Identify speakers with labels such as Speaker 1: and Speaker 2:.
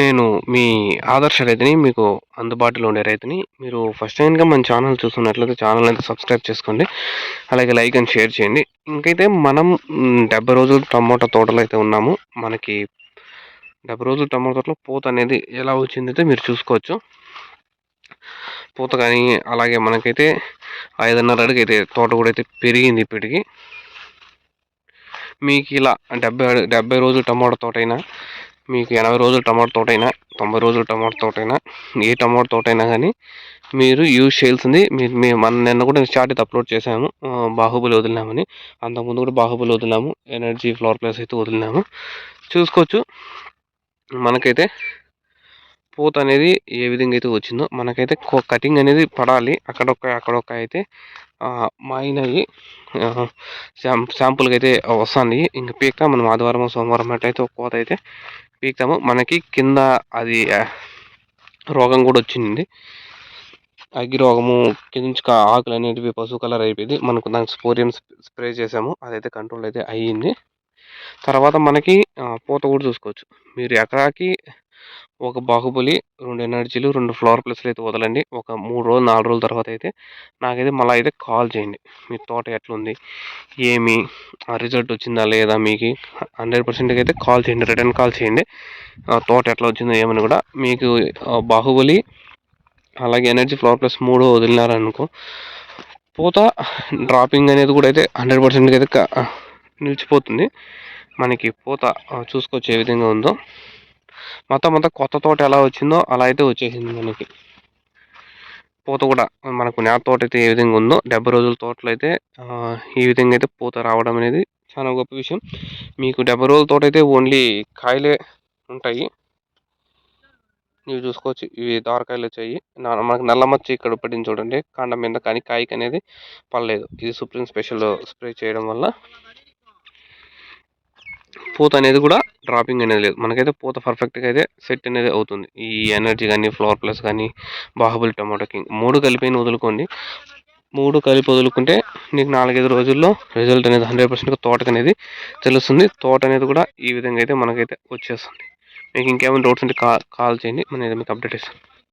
Speaker 1: నేను మీ ఆదర్శ రైతుని మీకు అందుబాటులో ఉండే రైతుని మీరు ఫస్ట్ టైంగా మన ఛానల్ చూస్తున్నట్లయితే ఛానల్ అయితే సబ్స్క్రైబ్ చేసుకోండి. అలాగే లైక్ అండ్ షేర్ చేయండి. ఇంకైతే మనం డెబ్బై రోజులు టమోటా తోటలో అయితే ఉన్నాము. మనకి డెబ్బై రోజులు టమోటా తోటలో పూత అనేది ఎలా వచ్చిందైతే మీరు చూసుకోవచ్చు. పూత కానీ అలాగే మనకైతే ఐదున్నర అడుగు అయితే తోట కూడా అయితే పెరిగింది ఇప్పటికి. మీకు ఇలా డెబ్బై డెబ్బై రోజులు టమాటో తోటైనా మీకు ఎనభై రోజులు టమాటో తోటైనా తొంభై రోజులు టమాటో తోటైనా ఏ టమాటో తోటైనా కానీ మీరు యూజ్ చేయాల్సింది మీరు మేము మన నిన్న కూడా స్టార్ట్ అయితే అప్లోడ్ చేశాము. బాహుబలి వదిలినామని. అంతకుముందు కూడా బాహుబలి వదిలినాము. ఎనర్జీ ఫ్లవర్ ప్లేస్ అయితే వదిలినాము. చూసుకోవచ్చు. మనకైతే పూత అనేది ఏ విధంగా అయితే వచ్చిందో మనకైతే కటింగ్ అనేది పడాలి. అక్కడొక్క అక్కడొక్క అయితే మైన్ అయ్యి శాంపుల్కి అయితే వస్తుంది. ఇంక పీక మనం ఆదివారం సోమవారం అయితే ఒక కోత అయితే పీకాము మనకి కింద అది రోగం కూడా వచ్చింది. అగ్గి రోగము కింద నుంచి ఆకులు అనేటివి పసుపు కలర్ అయిపోయింది. మనకు దానికి స్పోరియం స్ప్రే చేసాము. అదైతే కంట్రోల్ అయితే అయ్యింది. తర్వాత మనకి పూత కూడా చూసుకోవచ్చు. మీరు ఎకరాకి ఒక బాహుబలి రెండు ఎనర్జీలు రెండు ఫ్లవర్ ప్లస్లు అయితే వదలండి. ఒక మూడు రోజులు నాలుగు రోజుల తర్వాత అయితే నాకైతే మళ్ళీ అయితే కాల్ చేయండి. మీ తోట ఎట్లుంది? ఏమి? ఆ రిజల్ట్ వచ్చిందా లేదా మీకు? హండ్రెడ్ పర్సెంట్కి అయితే కాల్ చేయండి. రిటర్న్ కాల్ చేయండి. తోట ఎట్లా వచ్చిందో ఏమని కూడా మీకు బాహుబలి అలాగే ఎనర్జీ ఫ్లవర్ ప్లస్ మూడు వదిలినారనుకో పూత. డ్రాపింగ్ అనేది కూడా అయితే హండ్రెడ్ పర్సెంట్కి అయితే నిలిచిపోతుంది. మనకి పూత చూసుకోవచ్చు ఏ విధంగా ఉందో. మొత్తం అంతా కొత్త తోట ఎలా వచ్చిందో అలా అయితే వచ్చేసింది మనకి. పూత కూడా మనకు నా తోట అయితే ఏ విధంగా ఉందో డెబ్బై రోజుల తోటలో అయితే ఈ విధంగా అయితే పూత రావడం అనేది చాలా గొప్ప విషయం. మీకు డెబ్బై రోజుల తోట అయితే ఓన్లీ కాయలే ఉంటాయి. నువ్వు చూసుకోవచ్చు. ఇవి దారకాయలు వచ్చాయి. మనకు నల్ల మచ్చ ఇక్కడ పడింది చూడండి. కాండం మీద కానీ కాయకి అనేది పడలేదు. ఇది సుప్రీం స్పెషల్ స్ప్రే చేయడం వల్ల. పూత అనేది కూడా డ్రాపింగ్ అనేది లేదు. మనకైతే పూత పర్ఫెక్ట్గా అయితే సెట్ అనేది అవుతుంది. ఈ ఎనర్జీ కానీ ఫ్లవర్ ప్లస్ కానీ బాహుబలి టమాటో కింగ్ మూడు కలిపి వదులుకోండి. మూడు కలిపి వదులుకుంటే నీకు నాలుగైదు రోజుల్లో రిజల్ట్ అనేది హండ్రెడ్ పర్సెంట్గా తోటకు అనేది తెలుస్తుంది. తోట అనేది కూడా ఈ విధంగా అయితే మనకైతే వచ్చేస్తుంది. మీకు ఇంకేమైనా డౌట్స్ ఉంటే కాల్ కాల్ చేయండి. నేను మీకు అప్డేట్ ఇస్తాను